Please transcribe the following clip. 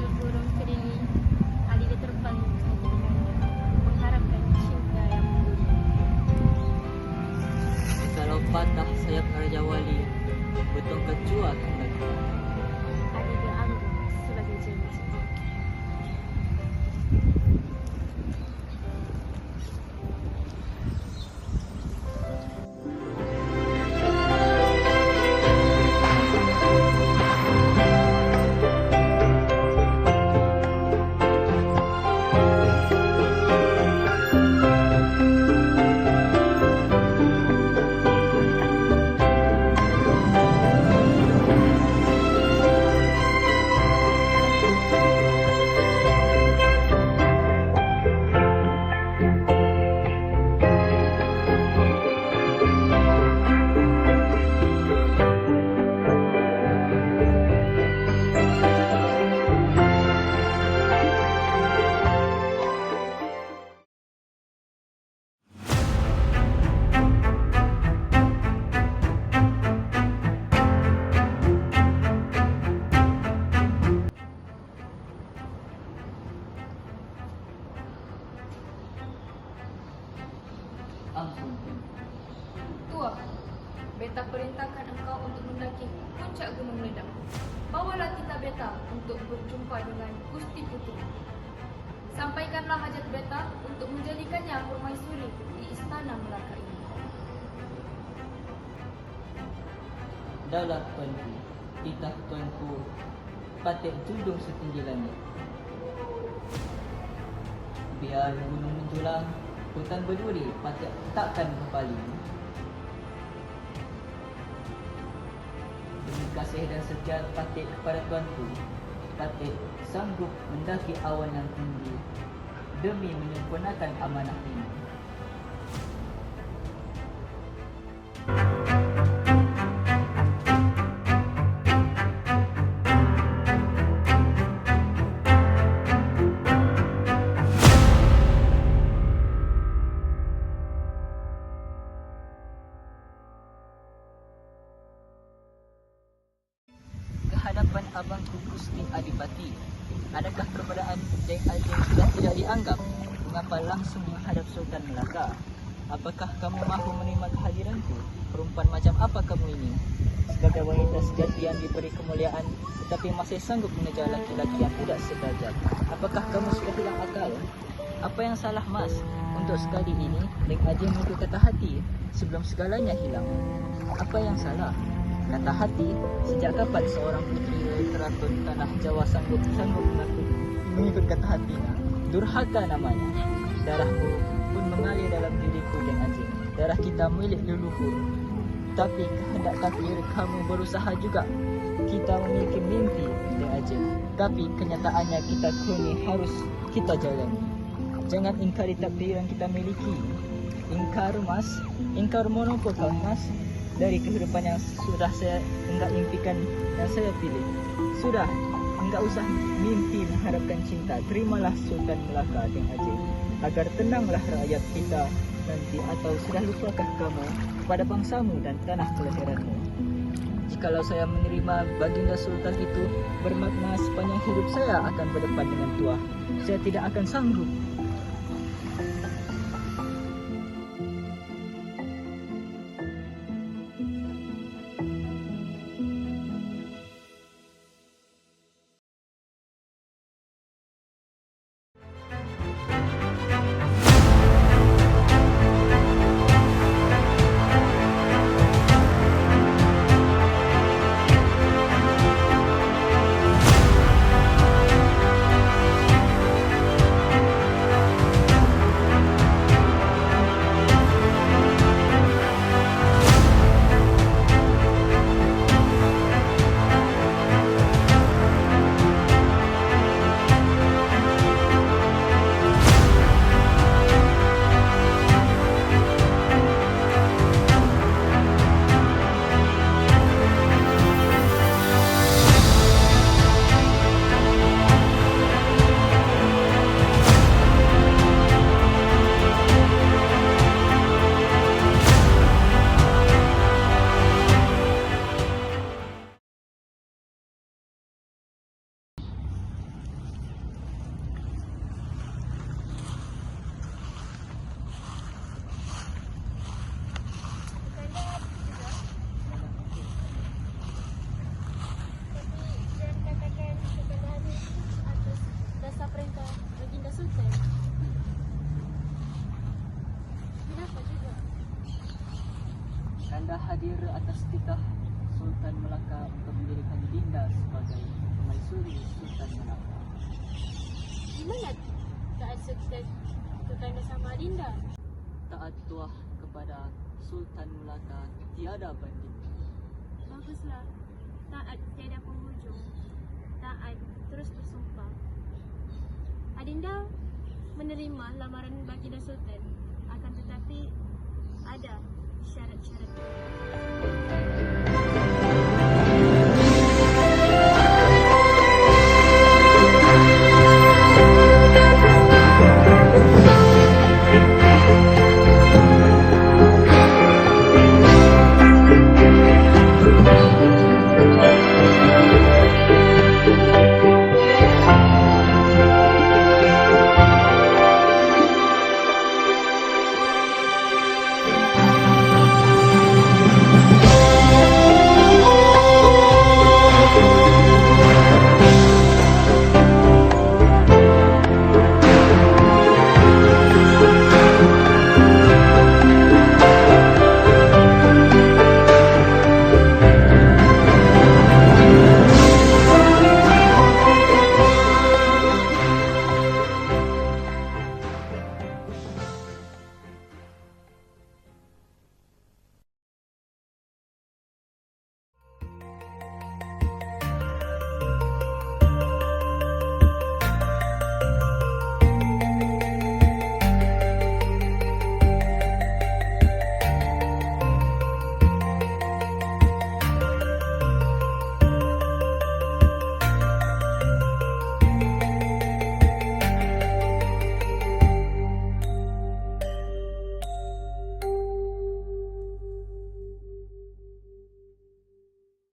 Sekecil burung keliling, Ali dia terbang mengharapkan cinta yang mengguni. Kalau patah sayap Raja Wali, betul kecua lagi. Ali Ampun. Tua, beta perintahkan engkau untuk mendaki puncak gunung ledang. Bawalah kita beta untuk berjumpa dengan Gusti Putu. Sampaikanlah hajat beta untuk menjadikannya permaisuri di istana Melaka ini. Dalam tuanku, titah tuanku, patik tudung setinggi langit. Biar gunung menjulang, hutan berduri, patik takkan berpaling. Demi kasih dan setia patik kepada tuanku, patik sanggup mendaki awan yang tinggi demi menyempurnakan amanah ini. Kehadapan abangku Gusti Adipati. Adakah keberadaan Deng Ajeng sudah tidak dianggap? Mengapa langsung menghadap Sultan Melaka? Apakah kamu mahu menerima kehadiranku? Perempuan macam apa kamu ini? Sebagai wanita sejati yang diberi kemuliaan tetapi masih sanggup mengejar laki-laki yang tidak sederajat. Apakah kamu sudah hilang akal? Apa yang salah mas? Untuk sekali ini, Deng Ajeng menurut kata hati sebelum segalanya hilang. Apa yang salah? Kata hati, sejak kapan seorang putri teratur tanah Jawa sanggup sanggup mengikut kata hatinya? Durhaka namanya. Darahku pun mengalir dalam diriku dengan Ajeng. Darah kita milik leluhur. Tapi kehendak takdir kamu berusaha juga. Kita memiliki mimpi dengan Ajeng. Tapi kenyataannya kita kini harus kita jalani. Jangan ingkari takdir yang kita miliki. Ingkar mas, ingkar monopol mas dari kehidupan yang sudah saya enggak impikan yang saya pilih. Sudah, enggak usah mimpi mengharapkan cinta. Terimalah Sultan Melaka dengan Aceh agar tenanglah rakyat kita nanti atau sudah lupakah kamu pada bangsamu dan tanah kelahiranmu. Jikalau saya menerima baginda Sultan itu bermakna sepanjang hidup saya akan berdepan dengan tua. Saya tidak akan sanggup Adinda hadir atas titah Sultan Melaka untuk menjadikan Dinda sebagai permaisuri Sultan Melaka. Di mana taat Sultan Sultan bersama Adinda? Taat tuah kepada Sultan Melaka tiada banding. Baguslah. Taat tiada penghujung. Taat terus bersumpah. Adinda menerima lamaran baginda Sultan. Akan tetapi ada Shut it, shut it.